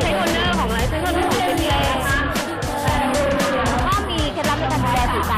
ใช้คนเนอร์ของไะไรใช้คนเนอร์ของเป็นยังไงก็มีเคล็ดลับในการดูแลผิวใจ